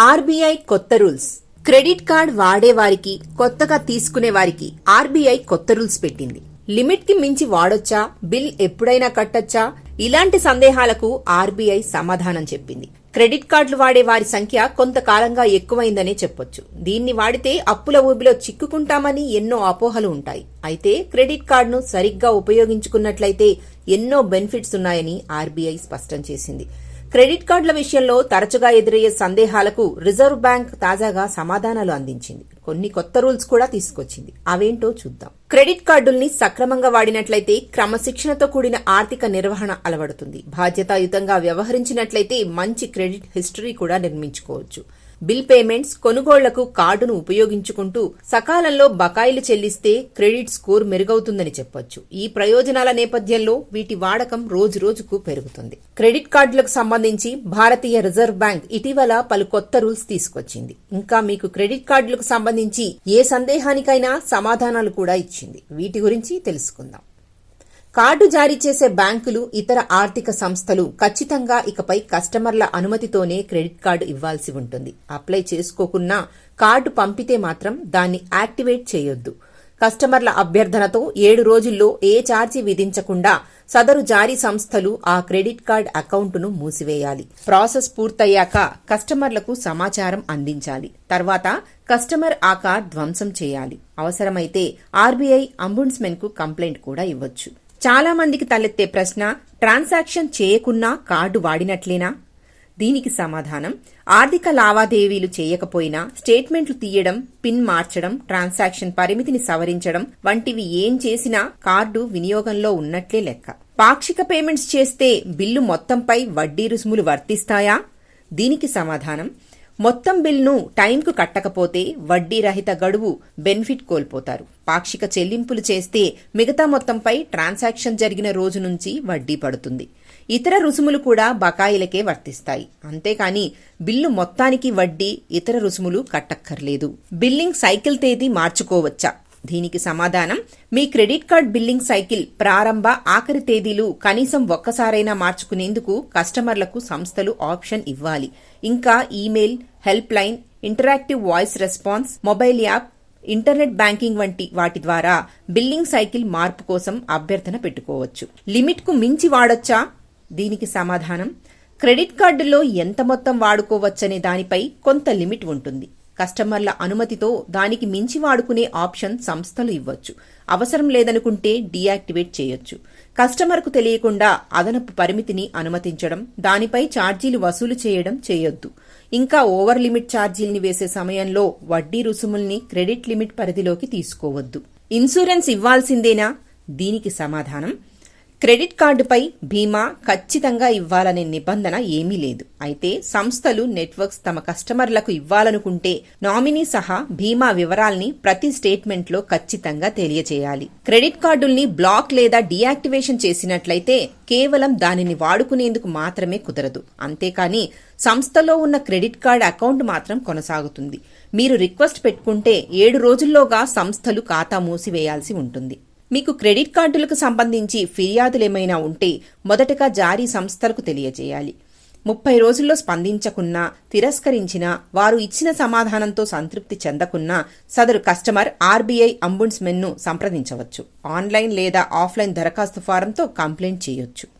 RBI కొత్త rules. Credit card వాడే వారికి కొత్తగా తీసుకునే వారికి ఆర్బీఐ కొత్త రూల్స్ పెట్టింది. లిమిట్కి మించి వాడొచ్చా? బిల్ ఎప్పుడైనా కట్టొచ్చా? ఇలాంటి సందేహాలకు ఆర్బీఐ సమాధానం చెప్పింది. క్రెడిట్ కార్డులు వాడే వారి సంఖ్య కొంతకాలంగా ఎక్కువైందనే చెప్పొచ్చు. దీన్ని వాడితే అప్పుల ఊబిలో చిక్కుకుంటామని ఎన్నో అపోహలు ఉంటాయి. అయితే క్రెడిట్ కార్డును సరిగ్గా ఉపయోగించుకున్నట్లయితే ఎన్నో బెనిఫిట్స్ ఉన్నాయని ఆర్బీఐ స్పష్టం చేసింది. క్రెడిట్ కార్డుల విషయంలో తరచుగా ఎదురయ్యే సందేహాలకు రిజర్వ్ బ్యాంక్ తాజాగా సమాధానాలు అందించింది. కొన్ని కొత్త రూల్స్ కూడా తీసుకొచ్చింది. అవేంటో చూద్దాం. క్రెడిట్ కార్డుల్ని సక్రమంగా వాడినట్లయితే క్రమశిక్షణతో కూడిన ఆర్థిక నిర్వహణ అలవడుతుంది. బాధ్యతాయుతంగా వ్యవహరించినట్లయితే మంచి క్రెడిట్ హిస్టరీ కూడా నిర్మించుకోవచ్చు. బిల్ పేమెంట్స్ కొనుగోళ్ళకు కార్డును ఉపయోగించుకుంటూ సకాలంలో బకాయిలు చెల్లిస్తే క్రెడిట్ స్కోర్ మెరుగవుతుందని చెప్పొచ్చు. ఈ ప్రయోజనాల నేపథ్యంలో వీటి వాడకం రోజు రోజుకు పెరుగుతుంది. క్రెడిట్ కార్డులకు సంబంధించి భారతీయ రిజర్వ్ బ్యాంక్ ఇటీవల పలు కొత్త రూల్స్ తీసుకొచ్చింది. ఇంకా మీకు క్రెడిట్ కార్డులకు సంబంధించి ఏ సందేహానికైనా సమాధానాలు కూడా ఇచ్చింది. వీటి గురించి తెలుసుకుందాం. కార్డు జారీ చేసే బ్యాంకులు ఇతర ఆర్థిక సంస్థలు ఖచ్చితంగా ఇకపై కస్టమర్ల అనుమతితోనే క్రెడిట్ కార్డు ఇవ్వాల్సి ఉంటుంది. అప్లై చేసుకోకున్నా కార్డు పంపితే మాత్రం దాన్ని యాక్టివేట్ చేయొద్దు. కస్టమర్ల అభ్యర్థనతో ఏడు రోజుల్లో ఏ ఛార్జీ విధించకుండా సదరు జారీ సంస్థలు ఆ క్రెడిట్ కార్డ్ అకౌంటును మూసివేయాలి. ప్రాసెస్ పూర్తయ్యాక కస్టమర్లకు సమాచారం అందించాలి. తర్వాత కస్టమర్ ఆ కార్డ్ ధ్వంసం చేయాలి. అవసరమైతే ఆర్బీఐ అంబుడ్స్మెన్కు కంప్లైంట్ కూడా ఇవ్వచ్చు. చాలా మందికి తలెత్తే ప్రశ్న ట్రాన్సాక్షన్ చేయకున్నా కార్డు వాడినట్లేనా? దీనికి సమాధానం ఆర్థిక లావాదేవీలు చేయకపోయినా స్టేట్మెంట్లు తీయడం పిన్ మార్చడం ట్రాన్సాక్షన్ పరిమితిని సవరించడం వంటివి ఏం చేసినా కార్డు వినియోగంలో ఉన్నట్లే లెక్క. పాక్షిక పేమెంట్స్ చేస్తే బిల్లు మొత్తంపై వడ్డీ రుసుములు వర్తిస్తాయా? దీనికి సమాధానం మొత్తం బిల్ను టైంకు కట్టకపోతే వడ్డీ రహిత గడువు బెనిఫిట్ కోల్పోతారు. పాక్షిక చెల్లింపులు చేస్తే మిగతా మొత్తంపై ట్రాన్సాక్షన్ జరిగిన రోజు నుంచి వడ్డీ పడుతుంది. ఇతర రుసుములు కూడా బకాయిలకే వర్తిస్తాయి. అంతేకాని బిల్లు మొత్తానికి వడ్డీ ఇతర రుసుములు కట్టక్కర్లేదు. బిల్లింగ్ సైకిల్ తేదీ మార్చుకోవచ్చా? దీనికి సమాధానం మీ క్రెడిట్ కార్డ్ బిల్లింగ్ సైకిల్ ప్రారంభ ఆఖరి తేదీలు కనీసం ఒక్కసారైనా మార్చుకునేందుకు కస్టమర్లకు సంస్థలు ఆప్షన్ ఇవ్వాలి. ఇంకా email help line interactive voice response mobile app internet banking వంటి వాటి ద్వారా బిల్లింగ్ సైకిల్ మార్పు కోసం అభ్యర్థన పెట్టుకోవచ్చు. లిమిట్కు మించి వాడొచ్చా? దీనికి సమాధానం క్రెడిట్ కార్డులో ఎంత మొత్తం వాడుకోవచ్చనే దానిపై కొంత లిమిట్ ఉంటుంది. కస్టమర్ల అనుమతితో దానికి మించి వాడుకునే ఆప్షన్ సంస్థలు ఇవ్వచ్చు. అవసరం లేదనుకుంటే డీయాక్టివేట్ చేయొచ్చు. కస్టమర్కు తెలియకుండా అదనపు పరిమితిని అనుమతించడం దానిపై ఛార్జీలు వసూలు చేయడం చేయొద్దు. ఇంకా ఓవర్ లిమిట్ ఛార్జీల్ని వేసే సమయంలో వడ్డీ రుసుముల్ని క్రెడిట్ లిమిట్ పరిధిలోకి తీసుకోవద్దు. ఇన్సూరెన్స్ ఇవ్వాల్సిందేనా? దీనికి సమాధానం క్రెడిట్ కార్డుపై బీమా ఖచ్చితంగా ఇవ్వాలనే నిబంధన ఏమీ లేదు. అయితే సంస్థలు నెట్వర్క్స్ తమ కస్టమర్లకు ఇవ్వాలనుకుంటే నామినీ సహా బీమా వివరాల్ని ప్రతి స్టేట్మెంట్లో ఖచ్చితంగా తెలియజేయాలి. క్రెడిట్ కార్డుల్ని బ్లాక్ లేదా డియాక్టివేషన్ చేసినట్లయితే కేవలం దానిని వాడుకునేందుకు మాత్రమే కుదరదు. అంతేకాని సంస్థలో ఉన్న క్రెడిట్ కార్డ్ అకౌంట్ మాత్రం కొనసాగుతుంది. మీరు రిక్వెస్ట్ పెట్టుకుంటే ఏడు రోజుల్లోగా సంస్థలు ఖాతా మూసివేయాల్సి ఉంటుంది. మీకు క్రెడిట్ కార్డులకు సంబంధించి ఫిర్యాదులేమైనా ఉంటే మొదటగా జారీ సంస్థలకు తెలియజేయాలి. ముప్పై రోజుల్లో స్పందించకున్నా తిరస్కరించినా వారు ఇచ్చిన సమాధానంతో సంతృప్తి చెందకున్నా సదరు కస్టమర్ ఆర్బీఐ అంబుడ్స్మెన్ను సంప్రదించవచ్చు. ఆన్లైన్ లేదా ఆఫ్లైన్ దరఖాస్తు ఫారంతో కంప్లైంట్ చేయొచ్చు.